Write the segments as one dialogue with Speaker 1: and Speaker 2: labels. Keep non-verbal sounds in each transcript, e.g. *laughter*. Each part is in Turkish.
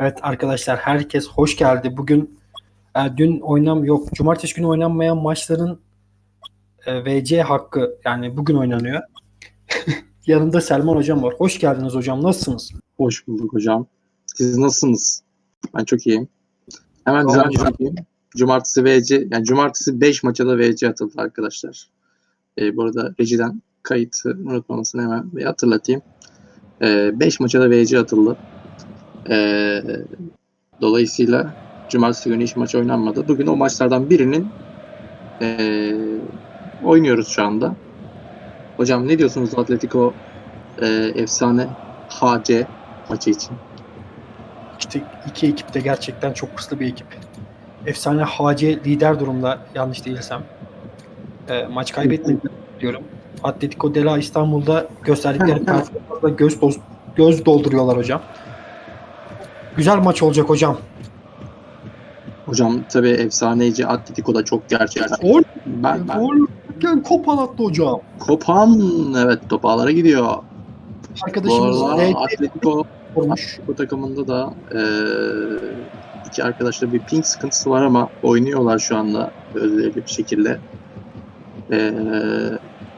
Speaker 1: Evet arkadaşlar herkes hoş geldi. Bugün e, dün oynam yok. Cumartesi günü oynanmayan maçların e, VC hakkı yani bugün oynanıyor. *laughs* Yanımda Selman hocam var. Hoş geldiniz hocam. Nasılsınız?
Speaker 2: Hoş bulduk hocam. Siz nasılsınız? Ben çok iyiyim. Hemen
Speaker 1: Tamam
Speaker 2: düzenli yapayım. Cumartesi VC, yani cumartesi 5 maça da VC atıldı arkadaşlar. Ee, bu arada rejiden kayıtı unutmamasını hemen bir hatırlatayım. 5 maça da VC atıldı. Ee, dolayısıyla cumartesi günü hiç maç oynanmadı. Bugün o maçlardan birinin ee, oynuyoruz şu anda. Hocam ne diyorsunuz Atletico ee, efsane HC maçı için?
Speaker 1: İşte iki ekip de gerçekten çok hırslı bir ekip. Efsane HC lider durumda yanlış değilsem. E, maç kaybetmedi diyorum. Atletico Dela İstanbul'da gösterdikleri *laughs* performansla göz, göz dolduruyorlar hocam. Güzel maç olacak hocam.
Speaker 2: Hocam tabii efsaneci Atletico da çok gerçek.
Speaker 1: Gol,
Speaker 2: Ben, ben
Speaker 1: gol. Gel Kopan attı hocam.
Speaker 2: Kopan evet top ağlara gidiyor. Bu
Speaker 1: Arkadaşımız
Speaker 2: arada
Speaker 1: RT
Speaker 2: Atletico, bu takımında da eee iki arkadaşla bir ping sıkıntısı var ama oynuyorlar şu anda özverili bir şekilde. Eee,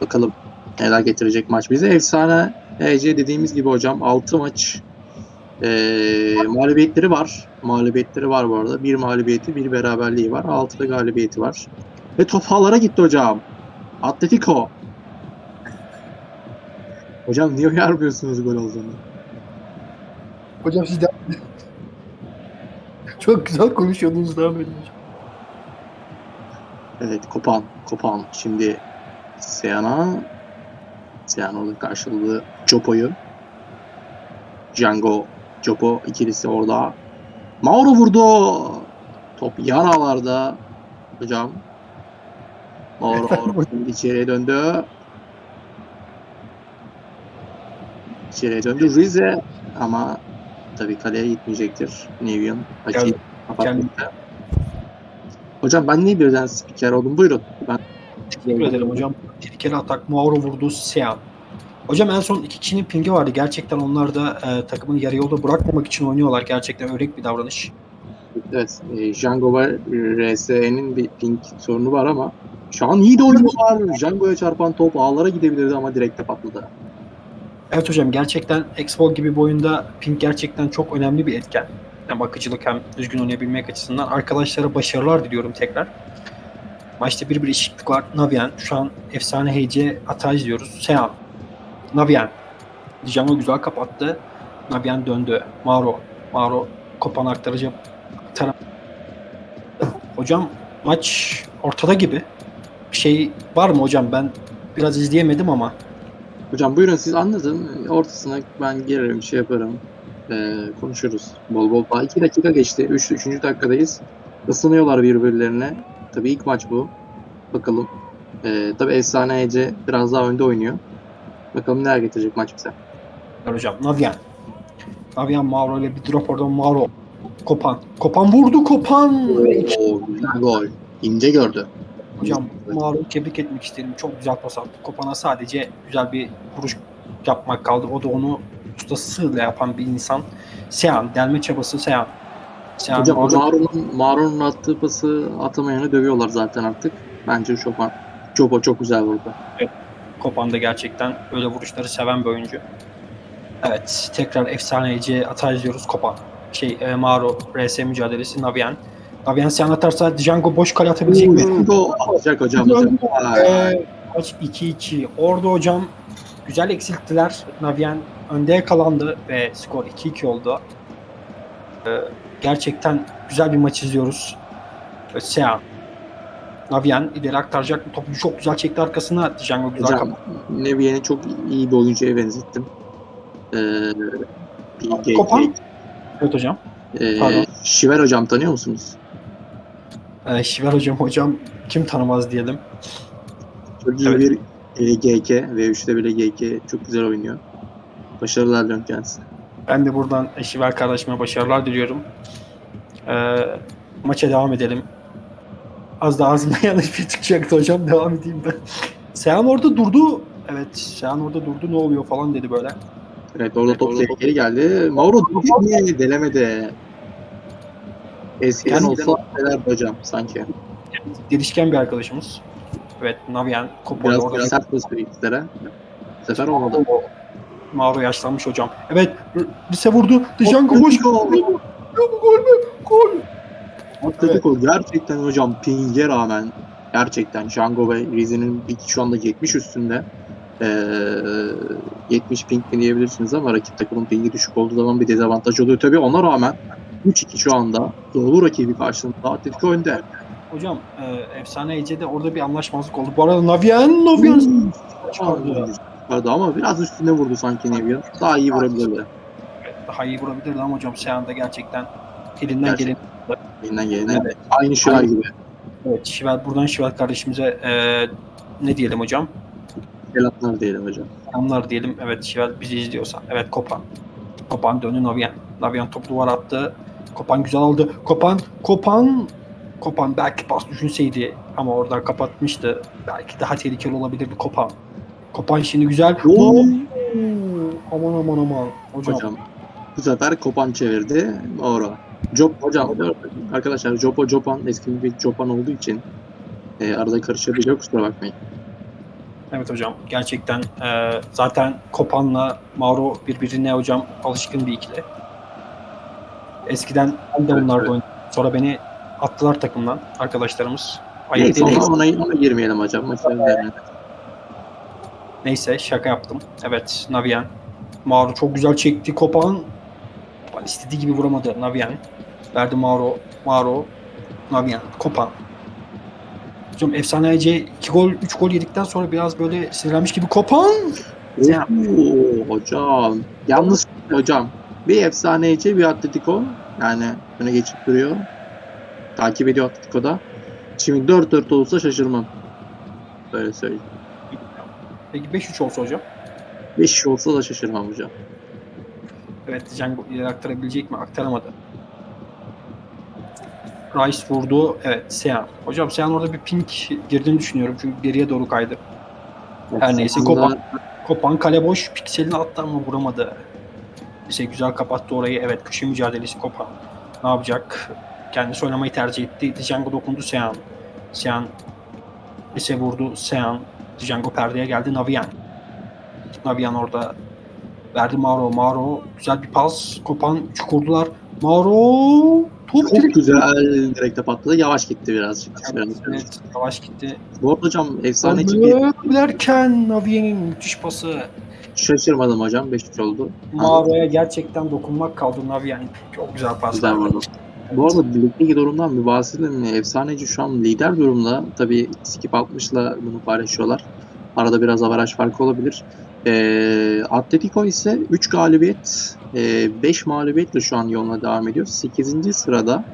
Speaker 2: bakalım neler getirecek maç bize. Efsane EC dediğimiz gibi hocam 6 maç eee mağlubiyetleri var. Mağlubiyetleri var bu arada. Bir mağlubiyeti, bir beraberliği var. 6 da galibiyeti var. Ve top ağlara gitti hocam. Atletico. Hocam niye uyarmıyorsunuz gol olduğunu?
Speaker 1: Hocam siz de çok güzel konuşuyordunuz devam edin hocam.
Speaker 2: Evet Kopan. Kopan. Şimdi Seyana. Seyana orada karşıladı Jopo'yu. Django. Jopo ikilisi orada. Mauro vurdu. Top yan ağlarda. Hocam. Mauro içeriye döndü. İçeriye döndü. Rize ama tabii kaleye gitmeyecektir. Nevian.
Speaker 1: Geldi.
Speaker 2: kapatmıştı. Hocam ben niye birden spiker oldum? Buyurun. Ben
Speaker 1: Teşekkür ederim hocam. Tehlikeli atak Mauro vurdu Sean. Hocam en son iki kişinin pingi vardı. Gerçekten onlar da e, takımın yarı yolda bırakmamak için oynuyorlar. Gerçekten örnek bir davranış.
Speaker 2: Evet, e, Django ve RSE'nin bir ping sorunu var ama şu an iyi de oynuyorlar. Django'ya çarpan top ağlara gidebilirdi ama direkte patladı.
Speaker 1: Evet hocam gerçekten Expo gibi bir oyunda ping gerçekten çok önemli bir etken. Hem akıcılık hem düzgün oynayabilmek açısından. Arkadaşlara başarılar diliyorum tekrar. Maçta bir bir eşitlik var. Navian şu an efsane HC hata izliyoruz. Sean. Navian. Django güzel kapattı. Navian döndü. Mauro. Mauro kopan aktaracak. Taraf. Hocam maç ortada gibi. Bir şey var mı hocam? Ben biraz izleyemedim ama.
Speaker 2: Hocam buyurun siz anlatın. Ortasına ben girerim, şey yaparım. E, konuşuruz. Bol bol. Daha 2 dakika geçti. 3. Üç, 3. dakikadayız. Isınıyorlar birbirlerine. Tabii ilk maç bu. Bakalım. E, tabii Efsane Ece biraz daha önde oynuyor. Bakalım neler getirecek maç bize.
Speaker 1: Hocam. Navian. Navian Mauro ile bir drop oradan Mauro. Kopan. Kopan vurdu Kopan.
Speaker 2: Oo, güzel gol. İnce gördü.
Speaker 1: Hocam Mauro'yu tebrik etmek isterim. Çok güzel pas attı. Kopan'a sadece güzel bir vuruş yapmak kaldı. O da onu ustasıyla yapan bir insan. Sean. Delme çabası Sean. Sean
Speaker 2: Hocam Maro'nun Maro'nun attığı pası atamayanı dövüyorlar zaten artık. Bence Chopin. Chopo çok güzel vurdu.
Speaker 1: Kopan da gerçekten öyle vuruşları seven bir oyuncu. Evet. Tekrar efsaneci hata izliyoruz. Kopan. Şey, e, Mauro RS mücadelesi Navian. Navian Sean atarsa Django boş kale atabilecek mi?
Speaker 2: Django atacak hocam.
Speaker 1: Django. Ee, maç 2-2. Orada hocam güzel eksilttiler. Navian önde yakalandı ve skor 2-2 oldu. Ee, gerçekten güzel bir maç izliyoruz. Sean. Navian ileri aktaracak. Topu çok güzel çekti arkasına. Django güzel
Speaker 2: Hocam
Speaker 1: kapattı.
Speaker 2: Neviye'ni çok iyi bir oyuncuya benzettim. Ee, bir
Speaker 1: Kopan. Evet hocam.
Speaker 2: Ee,
Speaker 1: Pardon.
Speaker 2: Şiver hocam tanıyor musunuz?
Speaker 1: Ee, Şiver hocam hocam kim tanımaz diyelim.
Speaker 2: Çok iyi
Speaker 1: Evet.
Speaker 2: bir e, GK ve 3'te bile GK çok güzel oynuyor. Başarılar diliyorum kendisine.
Speaker 1: Ben de buradan Şiver kardeşime başarılar diliyorum. Ee, maça devam edelim. Az da ağzımdan *laughs* yanlış bir çıkacaktı hocam. Devam edeyim ben. Sehan orada durdu. Evet Sehan orada durdu ne oluyor falan dedi böyle.
Speaker 2: Evet orada top tehlikeli geldi. Mauro niye delemedi? Eskiden
Speaker 1: Eskiden-
Speaker 2: olsa neler hocam sanki.
Speaker 1: Gelişken bir arkadaşımız. Evet Navian Kopa'yı
Speaker 2: Biraz,
Speaker 1: orada
Speaker 2: biraz sert basıyor ikilere. Bu sefer olmadı.
Speaker 1: Mauro yaşlanmış hocam. Evet lise vurdu. Django boş. Gol mü? Gol mü?
Speaker 2: Atletico gerçekten hocam ping'e rağmen gerçekten Django ve Rize'nin şu anda 70 üstünde. Ee, 70 ping mi diyebilirsiniz ama rakip takımın pingi düşük olduğu zaman bir dezavantaj oluyor tabii. Ona rağmen 3-2 şu anda doğulu rakibi karşısında Atletico önde.
Speaker 1: Hocam e, efsane Ece'de orada bir anlaşmazlık oldu. Bu arada Navian, Navian çıkardı.
Speaker 2: Çıkardı ama biraz üstüne vurdu sanki Neville. Daha iyi vurabilirdi.
Speaker 1: Daha iyi vurabilirdi ama hocam Seyan'da gerçekten elinden gelen
Speaker 2: Elinden gelene.
Speaker 1: Evet.
Speaker 2: Aynı
Speaker 1: Aynı.
Speaker 2: gibi.
Speaker 1: Evet, Şivel, buradan Şivel kardeşimize e, ne diyelim hocam?
Speaker 2: Selatlar diyelim hocam.
Speaker 1: Onlar diyelim. Evet Şivel bizi izliyorsa. Evet Kopan. Kopan döndü Navian. Navian top duvar attı. Kopan güzel aldı. Kopan, Kopan, Kopan belki pas düşünseydi ama orada kapatmıştı. Belki daha tehlikeli olabilirdi Kopan. Kopan şimdi güzel.
Speaker 2: Oo,
Speaker 1: Aman aman aman. Hocam,
Speaker 2: Hocam bu sefer Kopan çevirdi. Doğru. Job hocam arkadaşlar Jopo Jopan eski bir Jopan olduğu için e, arada karışabiliyor kusura bakmayın.
Speaker 1: Evet hocam gerçekten e, zaten Kopan'la Mauro birbirine hocam alışkın bir ikili. Eskiden ben de
Speaker 2: Evet,
Speaker 1: onlarda
Speaker 2: evet.
Speaker 1: oynadım. Sonra beni attılar takımdan arkadaşlarımız. Ayıp
Speaker 2: Neyse ona, ona, ona girmeyelim hocam.
Speaker 1: Neyse şaka yaptım. Evet Navian. Mauro çok güzel çekti. Kopan istediği gibi vuramadı Navian. Verdi Mauro. Mauro. Navian. Kopan. Hocam efsanece 2 gol 3 gol yedikten sonra biraz böyle sinirlenmiş gibi Kopan.
Speaker 2: Oo, hocam. Yalnız hocam bir efsaneci bir Atletico yani öne geçip duruyor. Takip ediyor Atletico'da. Şimdi 4-4 olsa şaşırmam. Böyle söyleyeyim.
Speaker 1: Peki 5-3 olsa hocam?
Speaker 2: 5 olsa da şaşırmam hocam.
Speaker 1: Evet Django ileri aktarabilecek mi? Aktaramadı. Rice vurdu. Evet Sean. Hocam Sean orada bir pink girdiğini düşünüyorum. Çünkü geriye doğru kaydı. Her neyse,
Speaker 2: Aslında
Speaker 1: Kopan. Kopan kale boş. Pikselini attı ama vuramadı. Neyse güzel kapattı orayı. Evet köşe mücadelesi Kopan. Ne yapacak? Kendisi oynamayı tercih etti. Django dokundu Sean. Sean ise vurdu Sean. Django perdeye geldi Navian. Navian orada verdi Mauro. Mauro güzel bir pas. Kopan üç Mauro top
Speaker 2: Çok güzel direkte patladı. Yavaş gitti birazcık.
Speaker 1: Evet,
Speaker 2: Biraz.
Speaker 1: evet, yavaş gitti.
Speaker 2: Bu arada hocam efsaneci bir
Speaker 1: Derken Navien'in müthiş pası.
Speaker 2: şaşırmadım hocam. 5-3 oldu.
Speaker 1: Mağaraya gerçekten dokunmak kaldı Navien. Çok güzel pas.
Speaker 2: Güzel vurdu. Bu arada ligdeki durumdan bir bahsedelim. Efsaneci şu an lider durumda. Tabii skip 60'la bunu paylaşıyorlar. Arada biraz avaraj farkı olabilir. Ee, Atletico ise 3 galibiyet, 5 mağlubiyetle şu an yoluna devam ediyor. 8. sırada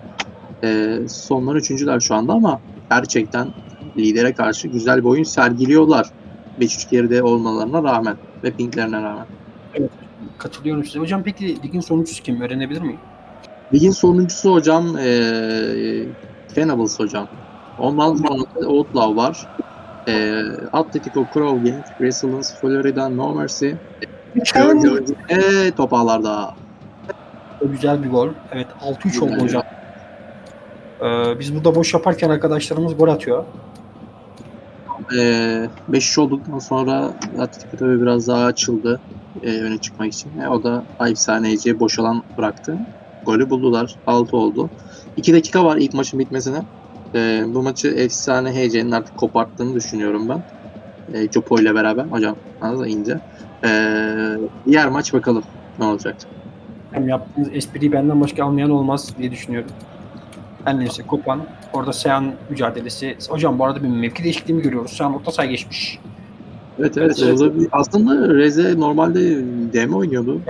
Speaker 2: e, sonlar 3.ler şu anda ama gerçekten lidere karşı güzel bir oyun sergiliyorlar. 5-3 geride olmalarına rağmen ve pinklerine rağmen.
Speaker 1: Katılıyorum size. Hocam peki ligin sonuncusu kim? Öğrenebilir miyim?
Speaker 2: Ligin sonuncusu hocam eee Venables hocam. Ondan sonra Outlaw var. Eee Atletico Crow Gang, Resilience, Florida, No Mercy. Eee top ağlarda.
Speaker 1: Güzel bir gol. Evet 6-3 oldu hocam. Ee, biz burada boş yaparken arkadaşlarımız gol atıyor.
Speaker 2: Eee 5 olduktan sonra Atletico tabii biraz daha açıldı eee, öne çıkmak için. E, o da efsaneci boş alan bıraktı. Golü buldular. 6 oldu. 2 dakika var ilk maçın bitmesine. Eee, bu maçı efsane HC'nin artık koparttığını düşünüyorum ben. Eee Jopo ile beraber. Hocam anladın ince. Eee, diğer maç bakalım ne olacak.
Speaker 1: Hem yaptığınız espriyi benden başka anlayan olmaz diye düşünüyorum. Her neyse Kopan. Orada Sean mücadelesi. Hocam bu arada bir mevki değişikliği mi görüyoruz? Sean orta saha geçmiş.
Speaker 2: Evet evet.
Speaker 1: Evet,
Speaker 2: bir- aslında Reze normalde DM oynuyordu.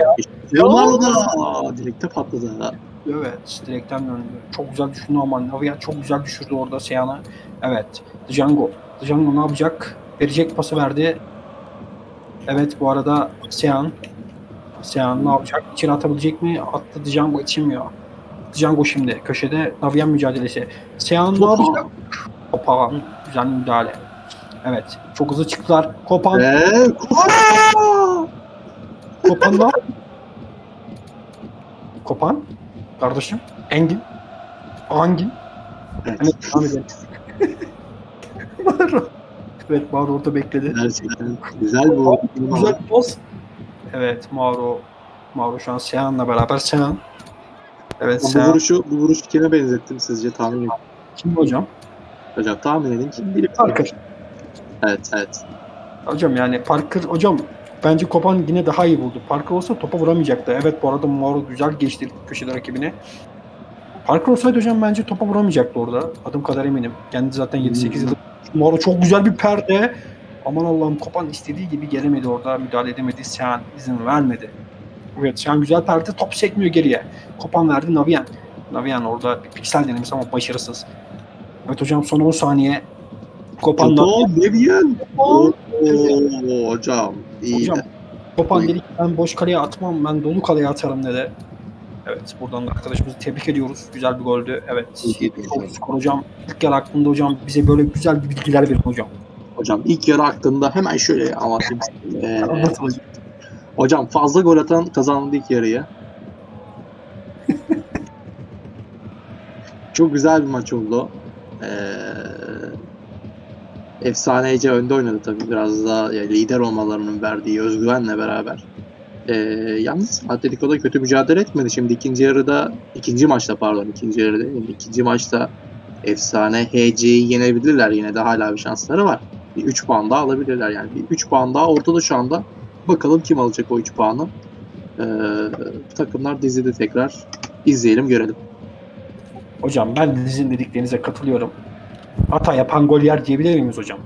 Speaker 2: Ronaldo da direkte patladı.
Speaker 1: Evet, direkten döndü. Çok güzel düşündü ama Navia çok güzel düşürdü orada Seyan'ı. Evet, Django. Django ne yapacak? Verecek pası verdi. Evet, bu arada Seyan. Seyan ne yapacak? İçeri atabilecek mi? Attı Django içemiyor. Django şimdi köşede Navian mücadelesi. Seyan ne yapacak? Kopan. Güzel müdahale. Evet, çok hızlı çıktılar. Kopan. Kopan ne yaptı? Kopan. Kardeşim. Engin. Angin.
Speaker 2: Evet.
Speaker 1: Hani devam edelim. Evet Mağara orada bekledi.
Speaker 2: Gerçekten güzel bu.
Speaker 1: Güzel bir poz. Evet Mauro. Mauro şu an Sehan'la beraber Sehan. Evet
Speaker 2: Bu
Speaker 1: Sehan.
Speaker 2: vuruşu, bu vuruşu kime benzettim sizce tahmin edin.
Speaker 1: Kim hocam?
Speaker 2: Hocam tahmin edin kim? Biri
Speaker 1: Parker.
Speaker 2: Evet evet.
Speaker 1: Hocam yani Parker hocam bence Kopan yine daha iyi buldu. Parker olsa topa vuramayacaktı. Evet bu arada Mauro güzel geçti köşede rakibine. Parker olsaydı hocam bence topa vuramayacaktı orada. Adım kadar eminim. Kendi zaten 7-8 yıldır. Mauro çok güzel bir perde. Aman Allah'ım Kopan istediği gibi gelemedi orada. Müdahale edemedi. Sehan izin vermedi. Evet Sehan güzel perde. Top sekmiyor geriye. Kopan verdi Navian. Navian orada bir piksel denemesi ama başarısız. Evet hocam son 10 saniye. Kopan
Speaker 2: Toto Devian. Oo, hocam. iyi.
Speaker 1: Hocam Kopan dedi ki ben boş kaleye atmam ben dolu kaleye atarım dedi. Evet buradan da arkadaşımızı tebrik ediyoruz. Güzel bir goldü. Evet. Çok skor hocam. İlk yarı hakkında hocam bize böyle güzel bir bilgiler verin hocam.
Speaker 2: Hocam ilk yarı hakkında hemen şöyle anlatayım. Ee,
Speaker 1: Anlatın hocam.
Speaker 2: fazla gol atan kazandı ilk yarıyı. *laughs* Çok güzel bir maç oldu. Ee, efsanece önde oynadı tabii. Biraz daha yani lider olmalarının verdiği özgüvenle beraber. Ee, yalnız Atletico da kötü mücadele etmedi. Şimdi ikinci yarıda, ikinci maçta pardon ikinci yarıda, yani ikinci maçta efsane HC'yi yenebilirler. Yine de hala bir şansları var. Bir 3 puan daha alabilirler yani. Bir 3 puan daha ortada şu anda. Bakalım kim alacak o 3 puanı. Ee, takımlar dizide tekrar izleyelim görelim.
Speaker 1: Hocam ben de sizin dediklerinize katılıyorum. Hata yapan gol yer diyebilir miyiz hocam?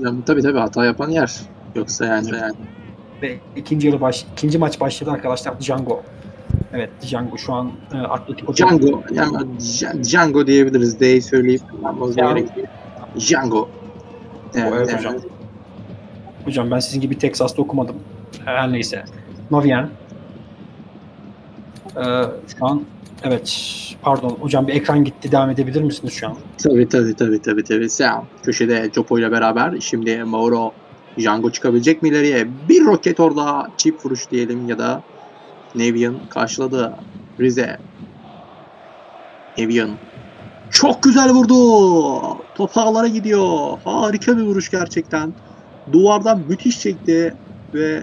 Speaker 2: Yani, tabii tabii hata yapan yer. Yoksa yani, yani
Speaker 1: Ve ikinci yarı baş, ikinci maç başladı arkadaşlar Django. Evet Django şu an e, Atletico
Speaker 2: Django, yani Dj- Django diyebiliriz. D'yi söyleyip
Speaker 1: Yani-.
Speaker 2: Django.
Speaker 1: Evet hocam. Hocam ben sizin gibi Texas'ta okumadım. Her neyse. Novian. Ee, şu an evet pardon hocam bir ekran gitti devam edebilir misiniz şu an?
Speaker 2: Tabii tabii tabii tabii tabii. Sen köşede Jopo ile beraber şimdi Mauro Django çıkabilecek mi ileriye? Bir roket orada çift vuruş diyelim ya da Nevian karşıladı Rize. Nevian çok güzel vurdu. Top ağlara gidiyor. Harika bir vuruş gerçekten. Duvardan müthiş çekti ve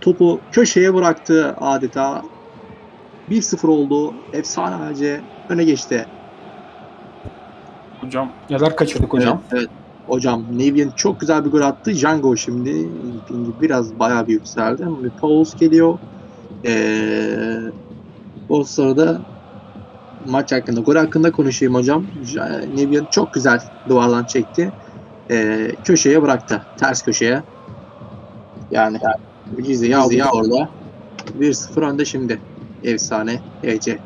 Speaker 2: topu köşeye bıraktı adeta. 1-0 oldu. Efsane AC öne geçti.
Speaker 1: Hocam neler kaçırdık hocam?
Speaker 2: Evet, evet. Hocam Nevian çok güzel bir gol attı. Django şimdi biraz bayağı bir yükseldi ama bir pause geliyor. Ee, o sırada maç hakkında, gol hakkında konuşayım hocam. Nevian çok güzel duvardan çekti. Ee, köşeye bıraktı. Ters köşeye. Yani Rize'yi aldı ya orada. 1-0 önde şimdi. Efsane EC.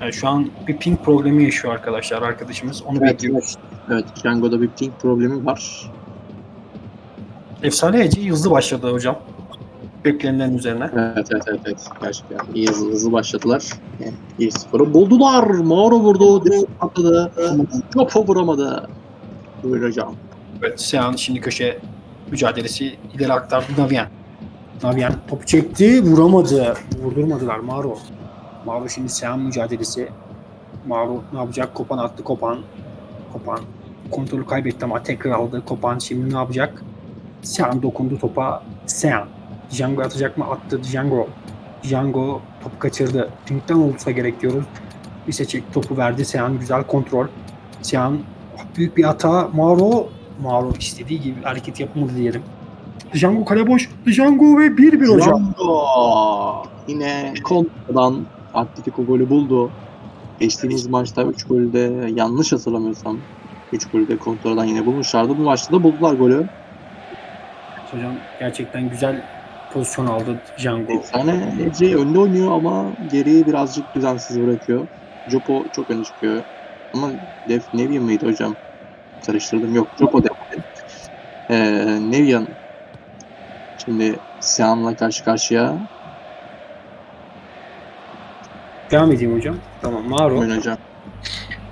Speaker 1: Yani şu an bir ping problemi yaşıyor arkadaşlar arkadaşımız. Onu
Speaker 2: Evet,
Speaker 1: bekliyoruz.
Speaker 2: Evet, Django'da bir ping problemi var.
Speaker 1: Efsane Ece hızlı başladı hocam. Beklenilen üzerine.
Speaker 2: Evet evet evet. evet. Gerçekten iyi hızlı, hızlı başladılar. Yani 1-0'ı buldular. Mauro vurdu. Direkt atladı. Topu vuramadı. Buyur hocam.
Speaker 1: Evet, Sehan şimdi köşe mücadelesi ileri aktardı Navian. Navian topu çekti, vuramadı. Vurdurmadılar Maro. Maro şimdi Sehan mücadelesi. Maro ne yapacak? Kopan attı Kopan. Kopan kontrolü kaybetti ama tekrar aldı. Kopan şimdi ne yapacak? Sehan dokundu topa. Sehan. Django atacak mı? Attı Django. Django topu kaçırdı. Pink'ten olursa gerek diyoruz. Bir seçek topu verdi. Sehan güzel kontrol. Sehan büyük bir hata. Maro Maro istediği gibi hareket yapamadı diyelim. Django kale boş. Django ve 1-1 hocam.
Speaker 2: Django. Yine kontradan Atletico golü buldu. Geçtiğimiz maçta 3 golde yanlış hatırlamıyorsam 3 golde kontradan yine bulmuşlardı. Bu maçta da buldular golü.
Speaker 1: Hocam gerçekten güzel pozisyon aldı Django.
Speaker 2: Efsane Ece önde oynuyor ama geriyi birazcık düzensiz bırakıyor. Jopo çok öne çıkıyor. Ama Def Nevian mıydı hocam? Karıştırdım. Yok Jopo Def. Ee, Nevian şimdi Sean'la karşı karşıya
Speaker 1: Devam edeyim hocam. Tamam Maro.
Speaker 2: oyun hocam.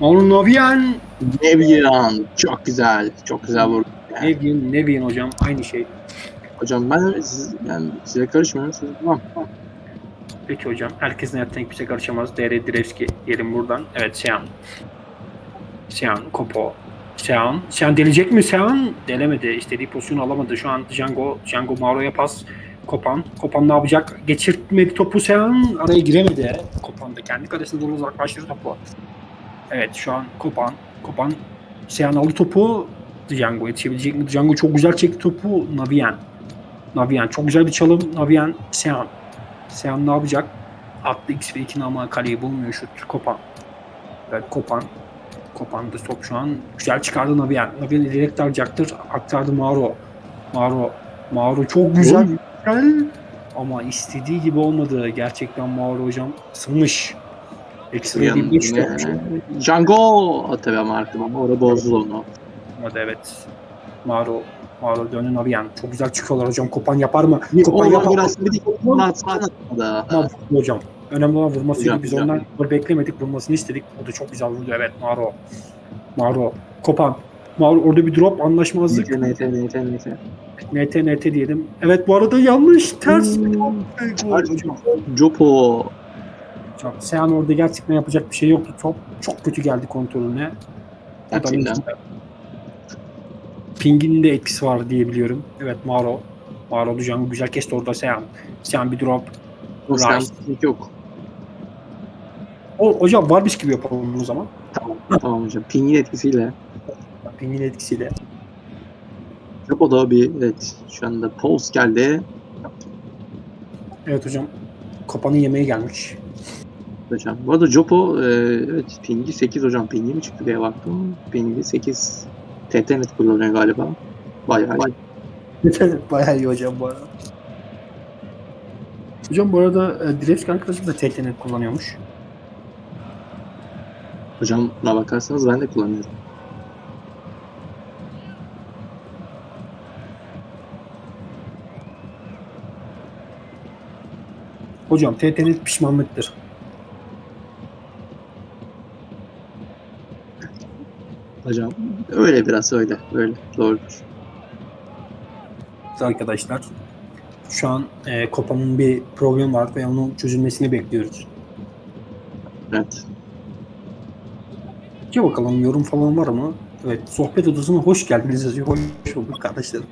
Speaker 1: Maro Novian.
Speaker 2: Nevian çok güzel. Çok güzel vurdu. Yani,
Speaker 1: Nevian, Nevian hocam aynı şey.
Speaker 2: hocam ben siz, yani size karışmıyorum. Siz, tamam. tamam.
Speaker 1: Peki hocam. Herkesin hayatına kimse karışamaz. DR Direvski diyelim buradan. Evet Sean. Sean, Kopo. Sean. Sean delecek mi Sean? Delemedi. İstediği pozisyonu alamadı. Şu an Django, Django Mauro'ya pas. Kopan. Kopan ne yapacak? Geçirtmedi topu Sean. Araya giremedi. Kopan da kendi kalesine doğru uzaklaştırdı topu. Evet şu an Kopan. Kopan. Sean aldı topu. Django yetişebilecek mi? Django çok güzel çekti topu. Navien. Navien. Çok güzel bir çalım. Navien. Sean. Sean ne yapacak? Attı X ve 2'nin ama kaleyi bulmuyor şut. Kopan. Evet Kopan. Kopan da top şu an güzel çıkardı Navien. Navien direkt alacaktır. Aktardı Mauro. Mauro. Mauro çok güzel. güzel. Ama istediği gibi olmadı. Gerçekten Mauro hocam sınmış. Ekstra bir yapmış.
Speaker 2: Django tabii ama artık ama orada bozdu onu.
Speaker 1: Olmadı evet. Mauro. Mauro döndü Navien. Çok güzel çıkıyorlar hocam. Kopan yapar mı? Kopan yapar mı?
Speaker 2: biraz bir
Speaker 1: vurdu hocam. Önemli olan vurmasıydı. Biz ondan gol beklemedik. Vurmasını istedik. O da çok güzel vurdu. Evet Maro. Maro. Kopan. Maro orada bir drop anlaşmazlık.
Speaker 2: Nete nete nete.
Speaker 1: NT NT diyelim. Evet bu arada yanlış. Ters hocam.
Speaker 2: Jopo.
Speaker 1: Hocam, Sehan orada gerçekten yapacak bir şey yoktu. Top çok kötü geldi kontrolüne.
Speaker 2: Gerçekten.
Speaker 1: Ping'in de etkisi var diye biliyorum. Evet Maro. Maro Dujan güzel kesti orada Sehan. Sehan bir drop. Rice.
Speaker 2: yok.
Speaker 1: O, hocam Varbiş gibi yapalım o zaman.
Speaker 2: Tamam, tamam hocam. Ping'in etkisiyle.
Speaker 1: Ping'in etkisiyle.
Speaker 2: Jopo da bir evet şu anda post geldi.
Speaker 1: Evet hocam. Kopan'ın yemeği gelmiş.
Speaker 2: Hocam. Bu arada Jopo e, evet pingi 8 hocam. Pingi mi çıktı diye baktım. Pingi 8. TT net kullanıyor galiba. Bayağı iyi.
Speaker 1: Bayağı iyi hocam bu arada. Hocam bu arada e, Dilevski arkadaşım da TTNet kullanıyormuş.
Speaker 2: Hocam buna bakarsanız ben de kullanıyorum.
Speaker 1: Hocam TTNet pişmanlıktır.
Speaker 2: Hocam öyle biraz öyle. Öyle. Doğrudur.
Speaker 1: Arkadaşlar şu an e, Kopan'ın bir problemi var ve onun çözülmesini bekliyoruz.
Speaker 2: Evet.
Speaker 1: Ki bakalım yorum falan var mı? Evet sohbet odasına hoş geldiniz yazıyor. Hoş bulduk kardeşlerim.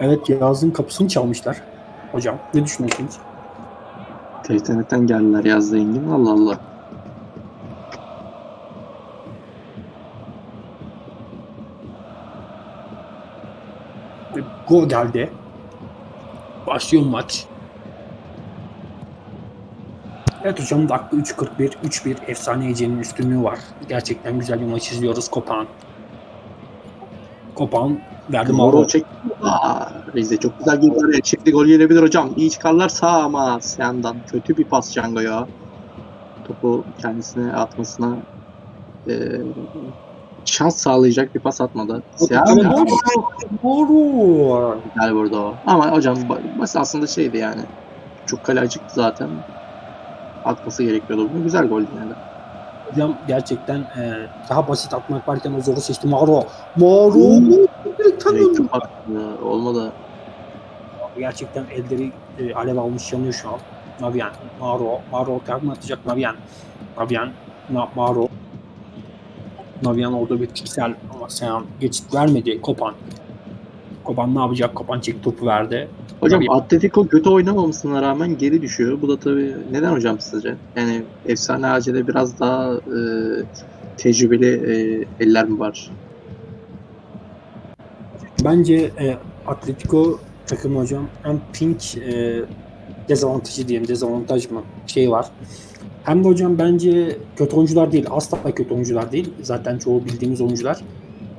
Speaker 1: Evet Yaz'ın kapısını çalmışlar. Hocam ne düşünüyorsunuz?
Speaker 2: TTNet'ten geldiler yazdı Engin. Allah Allah.
Speaker 1: Gol geldi. Başlıyor maç. Evet hocam dakika 3.41, 3-1 efsane Ece'nin üstünlüğü var. Gerçekten güzel bir maç izliyoruz Kopan. Kopan verdi
Speaker 2: Moro
Speaker 1: Mauro.
Speaker 2: çek. Aa, Rize çok güzel girdi oraya. Çifti gol gelebilir hocam. İyi çıkarlar sağ ama Siyan'dan. Kötü bir pas Django'ya. Topu kendisine atmasına e, şans sağlayacak bir pas atmadı. Siyan
Speaker 1: Evet, Mauro.
Speaker 2: güzel burada o. Ama hocam ba- basit aslında şeydi yani. Çok kale açıktı zaten. Atması gerekiyordu bunu. Güzel gol yani.
Speaker 1: Hocam gerçekten e, daha basit atmak varken o zoru seçti Mauro. Mauro.
Speaker 2: Direkt kapattı. Olmadı.
Speaker 1: Gerçekten elleri e, alev almış yanıyor şu an. Navian, Maro, Maro karnı atacak Navian. Navian, Na, Maro. Navian orada bir piksel ama Sean geçit vermedi. Kopan. Kopan ne yapacak? Kopan çek topu verdi.
Speaker 2: Hocam
Speaker 1: Tabii.
Speaker 2: Atletico kötü oynamamasına rağmen geri düşüyor. Bu da tabii neden hocam sizce? Yani efsane AC'de biraz daha e, tecrübeli e, eller mi var?
Speaker 1: Bence e, Atletico takımı hocam hem pink e, dezavantajı diyeyim dezavantaj mı şey var. Hem de hocam bence kötü oyuncular değil. Asla kötü oyuncular değil. Zaten çoğu bildiğimiz oyuncular.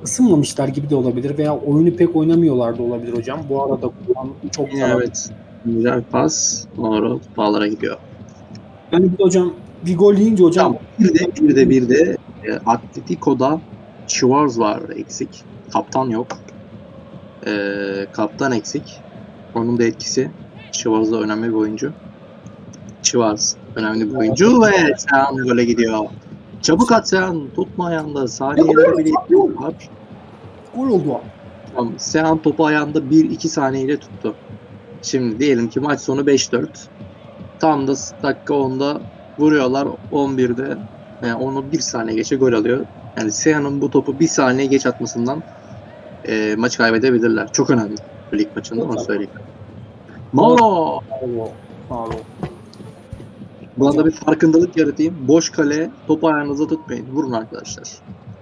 Speaker 1: Isınmamışlar gibi de olabilir veya oyunu pek oynamıyorlar da olabilir hocam. Bu arada kulağım çok.
Speaker 2: Evet. Güzel pas. Moro bağlara gidiyor.
Speaker 1: Yani bir de hocam bir gol yiyince hocam
Speaker 2: Tamam. Bir de bir de bir de e, Atletico'da Schwarz var eksik. Kaptan yok. E, kaptan eksik. Onun da etkisi. Schwarz da önemli bir oyuncu. Schwarz önemli bir oyuncu ve Sehan gole gidiyor. Çabuk at Sehan. Tutma ayağında. Saniyelere bile var.
Speaker 1: Gol oldu.
Speaker 2: Tamam, Sehan topu ayağında 1-2 saniyeyle tuttu. Şimdi diyelim ki maç sonu 5-4. Tam da dakika 10'da vuruyorlar 11'de. Yani onu 1 saniye geçe gol alıyor. Yani Sehan'ın bu topu 1 saniye geç atmasından e, maç kaybedebilirler. Çok önemli lig maçında onu söyleyeyim. Mauro!
Speaker 1: Bravo. Bravo.
Speaker 2: Buna da bir farkındalık yaratayım. Boş kale topu ayağınıza tutmayın. Vurun arkadaşlar.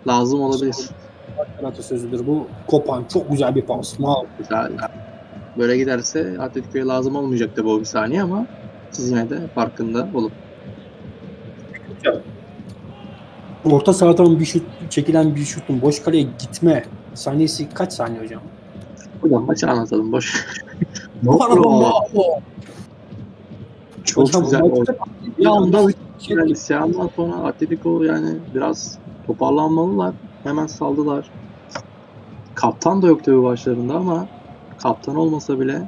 Speaker 2: Lazım olabilir.
Speaker 1: Karate sözüdür bu. Kopan çok güzel bir pas. Bravo.
Speaker 2: Güzel. Böyle giderse Atletico'ya lazım olmayacaktı bu bir saniye ama siz yine de farkında olun.
Speaker 1: Orta sahadan bir şut çekilen bir şutun boş kaleye gitme saniyesi kaç saniye hocam?
Speaker 2: Hocam maçı anlatalım boş.
Speaker 1: Bravo.
Speaker 2: Çok
Speaker 1: Hocam,
Speaker 2: güzel. oldu. Bir anda
Speaker 1: Şey-
Speaker 2: yani isyandan sonra Atletico yani biraz toparlanmalılar. Hemen saldılar. Kaptan da yok tabii başlarında ama kaptan olmasa bile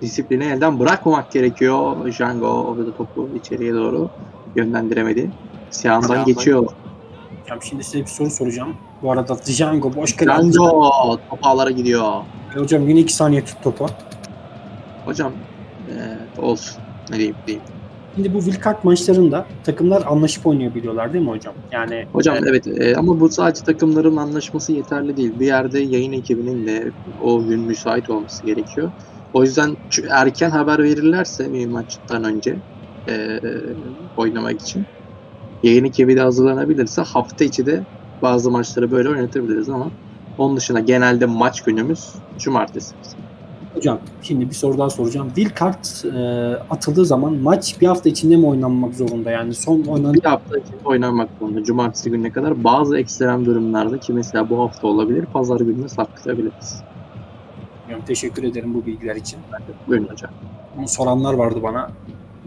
Speaker 2: disiplini elden bırakmamak gerekiyor. Django orada topu içeriye doğru yönlendiremedi. Siyahından geçiyor.
Speaker 1: Hocam şimdi size bir soru soracağım. Bu arada Django boş kale.
Speaker 2: Django top ağlara gidiyor.
Speaker 1: Hocam yine 2 saniye tut topu.
Speaker 2: Hocam eee, olsun. Ne diyeyim diyeyim.
Speaker 1: Şimdi bu Wilkart maçlarında takımlar anlaşıp oynayabiliyorlar değil mi hocam? Yani
Speaker 2: Hocam evet e, ama bu sadece takımların anlaşması yeterli değil. Bir yerde yayın ekibinin de o gün müsait olması gerekiyor. O yüzden erken haber verirlerse bir maçtan önce e, oynamak için yayın ekibi de hazırlanabilirse hafta içi de bazı maçları böyle oynatabiliriz ama onun dışında genelde maç günümüz cumartesi.
Speaker 1: Hocam şimdi bir soru daha soracağım. Wilkart e, atıldığı zaman maç bir hafta içinde mi oynanmak zorunda? Yani son oynanan
Speaker 2: Bir hafta içinde oynanmak zorunda. Cumartesi gününe kadar bazı ekstrem durumlarda ki mesela bu hafta olabilir, pazar gününe sarkıtabiliriz.
Speaker 1: Hocam, teşekkür ederim bu bilgiler için.
Speaker 2: Buyurun hocam.
Speaker 1: Bunu soranlar vardı bana.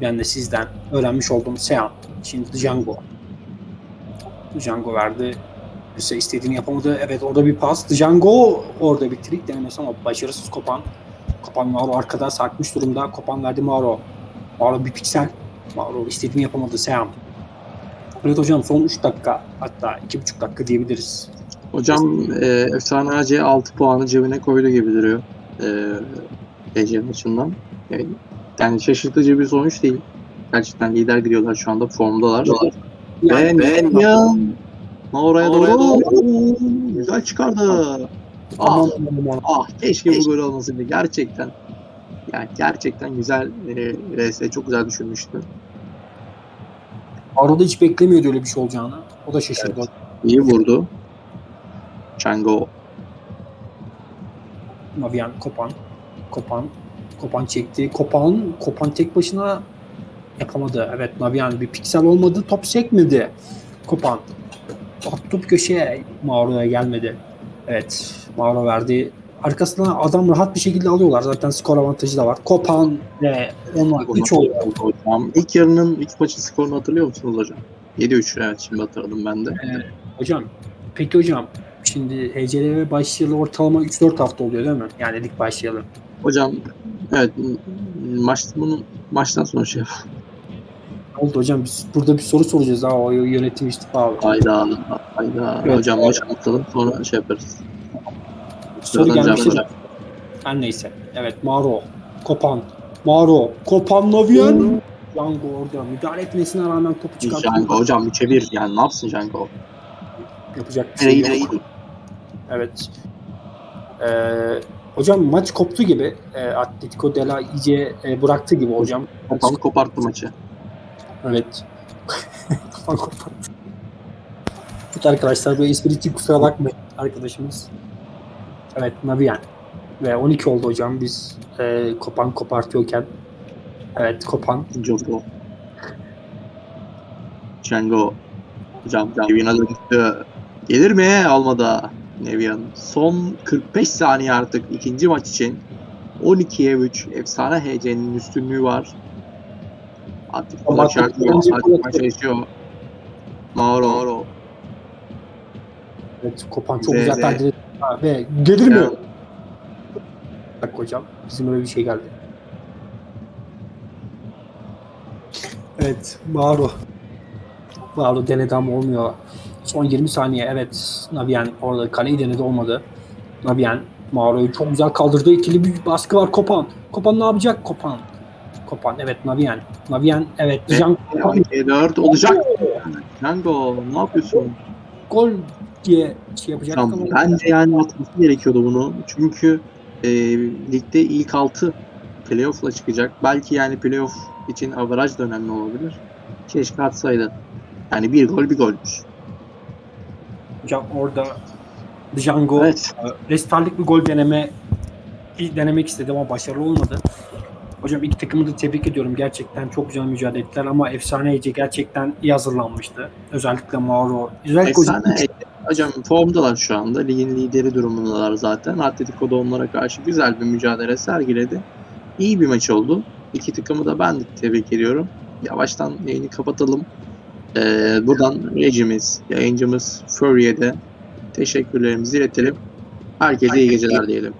Speaker 1: Ben de sizden öğrenmiş oldum. Sean. Şimdi Django. Django verdi. İstediğini yapamadı. Evet orada bir pas. Django orada bir trik denemesi ama başarısız Kopan. Kopan Mauro arkada sarkmış durumda. Kopan verdi Mauro. Mauro bir piksel. Mauro istediğini yapamadı Sean. Evet hocam son 3 dakika hatta 2,5 dakika diyebiliriz.
Speaker 2: Hocam e, Efsane AC 6 puanı cebine koydu gibi duruyor. E, EC maçından. Yani, yani şaşırtıcı bir sonuç değil. Gerçekten lider gidiyorlar şu anda formdalar.
Speaker 1: Yani,
Speaker 2: Ben ben Maura'ya doğru güzel çıkardı. Ah,
Speaker 1: Aman, aman,
Speaker 2: ah keşke bu gol olmasaydı gerçekten. Yani gerçekten güzel e, RS çok güzel düşünmüştü.
Speaker 1: Mauro da hiç beklemiyordu öyle bir şey olacağını. O da şaşırdı.
Speaker 2: İyi vurdu. Chango
Speaker 1: Navian Kopan. Kopan. Kopan çekti. Kopan. Kopan tek başına yapamadı. Evet Navian bir piksel olmadı. Top sekmedi. Kopan. Attı top köşeye. Mauro'ya gelmedi. Evet. Mauro verdi. Arkasına adam rahat bir şekilde alıyorlar. Zaten skor avantajı da var. Kopan ve onlar 3 oldu.
Speaker 2: hocam. İlk yarının ilk maçın skorunu hatırlıyor musunuz hocam? 7-3 evet şimdi hatırladım ben de.
Speaker 1: Hocam peki hocam şimdi HCLV başlayalı ortalama 3-4 hafta oluyor değil mi? Yani lig başlayalı.
Speaker 2: Hocam evet maç bunu maçtan sonra şey.
Speaker 1: Oldu hocam biz burada bir soru soracağız ha o yönetim istifa abi.
Speaker 2: Hayda hayda
Speaker 1: Evet.
Speaker 2: hocam maç anlatalım sonra şey yaparız.
Speaker 1: Soru
Speaker 2: Sıradan cevap
Speaker 1: de. Her neyse. Evet Maro. Kopan. Maro. Kopan Navian. Django orada müdahale etmesine rağmen topu çıkarttı.
Speaker 2: Django hocam 3'e 1 yani ne yapsın Django?
Speaker 1: Yapacak bir şey yok. Evet. Ee, hocam maç koptu gibi. Ee, Atletico de la iyice e, bıraktı gibi hocam.
Speaker 2: Kopan koparttı maçı.
Speaker 1: Evet. Kapan koparttı. Evet arkadaşlar bu espri için kusura bakmayın arkadaşımız. Evet Navian. Ve 12 oldu hocam biz e, kopan kopartıyorken. Evet kopan.
Speaker 2: Joko. Django. Hocam Nevian'a dönüştü. Gelir mi? Olmadı. Nevian. Son 45 saniye artık ikinci maç için. 12'ye 3. Efsane HC'nin üstünlüğü var. Artık
Speaker 1: Ama bence
Speaker 2: Artık maç yaşıyor. Mauro. Mauro.
Speaker 1: Evet kopan çok
Speaker 2: Ve-
Speaker 1: güzel Ha, Ve gelir mi? Bak hocam bizim öyle bir şey geldi. Evet Maro. Maro denedi ama olmuyor. Son 20 saniye evet Navian orada kaleyi denedi olmadı. Nabien Mauro'yu çok güzel kaldırdı. İkili bir baskı var Kopan. Kopan ne yapacak? Kopan. Kopan evet Nabien. Nabien evet. Django Kopan
Speaker 2: 12'ye 4 olacak. Django ne yapıyorsun?
Speaker 1: gol diye şey yapacak
Speaker 2: Tamam,
Speaker 1: ama
Speaker 2: bence yani atması gerekiyordu bunu. Çünkü e, ligde ilk 6 playoff'la çıkacak. Belki yani playoff için averaj da önemli olabilir. Keşke atsaydı. Yani bir gol bir golmüş.
Speaker 1: Can- orada Django
Speaker 2: Evet.
Speaker 1: restartlık bir gol deneme denemek istedi ama başarılı olmadı. Hocam iki takımı da tebrik ediyorum. Gerçekten çok güzel mücadele ettiler ama efsaneyce gerçekten iyi hazırlanmıştı. Özellikle Mauro. Özellikle hocam-
Speaker 2: Efsane. Hocam formdalar şu anda. Ligin lideri durumundalar zaten. Atletico da onlara karşı güzel bir mücadele sergiledi. İyi bir maç oldu. İki takımı da ben de tebrik ediyorum. Yavaştan yayını kapatalım. Ee, buradan rejimiz, yayıncımız Furry'e de teşekkürlerimizi iletelim. Herkese iyi geceler diyelim.